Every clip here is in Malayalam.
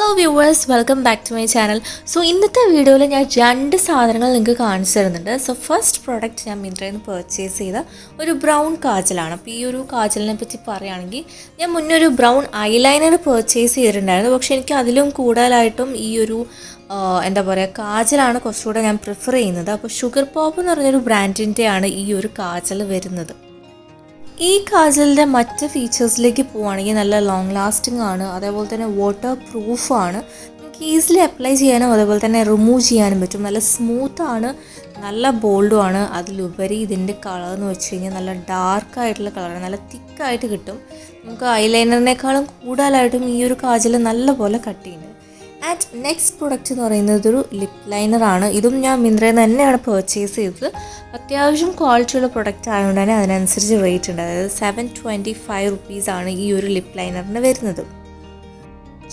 Hello viewers welcome back to my channel so ഇന്നത്തെ വീഡിയോയിൽ ഞാൻ രണ്ട് സാധനങ്ങൾ നിങ്ങൾക്ക് കാണിച്ചു തരുന്നുണ്ട്. സോ ഫസ്റ്റ് പ്രോഡക്റ്റ് ഞാൻ മിന്ത്രയിൽ നിന്ന് പർച്ചേസ് ചെയ്ത ഒരു ബ്രൗൺ കാജലാണ്. അപ്പോൾ ഈ ഒരു കാജലിനെ പറ്റി പറയുകയാണെങ്കിൽ ഞാൻ മുന്നേ ഒരു ബ്രൗൺ ഐലൈനർ പർച്ചേസ് ചെയ്തിട്ടുണ്ടായിരുന്നു. പക്ഷേ എനിക്ക് അതിലും കൂടുതലായിട്ടും ഈ ഒരു എന്താ പറയുക കാജലാണ് കുറച്ചുകൂടെ ഞാൻ പ്രിഫർ ചെയ്യുന്നത്. അപ്പോൾ ഷുഗർ പോപ്പ് എന്ന് പറഞ്ഞൊരു ബ്രാൻഡിന്റെയാണ് ഈ ഒരു കാജൽ വരുന്നത്. ഈ കാജലിന്റെ മറ്റ് ഫീച്ചേഴ്സിലേക്ക് പോവുകയാണെങ്കിൽ നല്ല ലോങ് ലാസ്റ്റിംഗ് ആണ്. അതേപോലെ തന്നെ വാട്ടർ പ്രൂഫാണ് നമുക്ക് ഈസിലി അപ്ലൈ ചെയ്യാനും അതേപോലെ തന്നെ റിമൂവ് ചെയ്യാനും പറ്റും. നല്ല സ്മൂത്ത് ആണ് നല്ല ബോൾഡും ആണ്. അതിലുപരി ഇതിന്റെ കളർ എന്ന് വെച്ച് കഴിഞ്ഞാൽ നല്ല ഡാർക്ക് ആയിട്ടുള്ള കളറാണ് നല്ല തിക്കായിട്ട് കിട്ടും. നമുക്ക് ഐലൈനറിനേക്കാളും കൂടുതലായിട്ടും ഈ ഒരു കാജൽ നല്ലപോലെ കട്ട് ചെയ്യുന്നുണ്ട് ആൻഡ് നെക്സ്റ്റ് പ്രൊഡക്റ്റ് എന്ന് പറയുന്നത് ഒരു ലിപ് ലൈനറാണ് ഇതും ഞാൻ മിന്ത്രയിൽ നിന്ന് തന്നെയാണ് പർച്ചേസ് ചെയ്തത്. അത്യാവശ്യം ക്വാളിറ്റിയുള്ള പ്രൊഡക്റ്റ് ആയതുകൊണ്ട് തന്നെ അതിനനുസരിച്ച് റേറ്റ് ഉണ്ട്. അതായത് സെവൻ ട്വന്റി ഫൈവ് റുപ്പീസാണ് ഈ ഒരു ലിപ് ലൈനറിന് വരുന്നത്.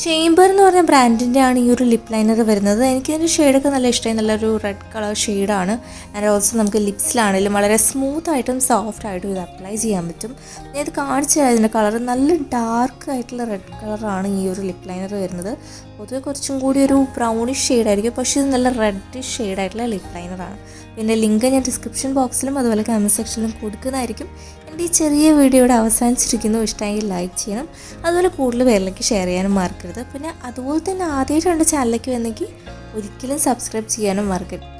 ചേംബർ എന്ന് പറഞ്ഞ ബ്രാൻഡിന്റെ ആണ് ഈ ഒരു ലിപ് ലൈനർ വരുന്നത്. എനിക്കിതിന്റെ ഷെയ്ഡൊക്കെ നല്ല ഇഷ്ടമായി. നല്ലൊരു റെഡ് കളർ ഷെയ്ഡാണ് ആൻഡ് ഓൾസോ നമുക്ക് ലിപ്സിലാണെങ്കിലും വളരെ സ്മൂത്ത് ആയിട്ടും സോഫ്റ്റ് ആയിട്ടും ഇത് അപ്ലൈ ചെയ്യാൻ പറ്റും. ഞാൻ ഇത് കാണിച്ചു ഇതിന്റെ കളർ നല്ല ഡാർക്ക് ആയിട്ടുള്ള റെഡ് കളറാണ് ഈ ഒരു ലിപ് ലൈനർ വരുന്നത്. പൊതുവെ കുറച്ചും കൂടി ഒരു ബ്രൗണിഷ് ഷെയ്ഡായിരിക്കും പക്ഷേ ഇത് നല്ല റെഡിഷ് ഷെയ്ഡായിട്ടുള്ള ലിപ് ലൈനറാണ് പിന്നെ ലിങ്ക് ഞാൻ ഡിസ്ക്രിപ്ഷൻ ബോക്സിലും അതുപോലെ കമന്റ് സെക്ഷനിലും കൊടുക്കുന്നതായിരിക്കും. എന്റെ ഈ ചെറിയ വീഡിയോയുടെ അവസാനിച്ചിരിക്കുന്നു. ഇഷ്ടമെങ്കിൽ ലൈക്ക് ചെയ്യണം. അതുപോലെ കൂടുതൽ പേരിലേക്ക് ഷെയർ ചെയ്യാനും മറക്കരുത്. പിന്നെ അതുപോലെ തന്നെ ആദ്യമായിട്ടുള്ള ചാനലിലേക്ക് വന്നെങ്കിൽ ഒരിക്കലും സബ്സ്ക്രൈബ് ചെയ്യാനും മറക്കരുത്.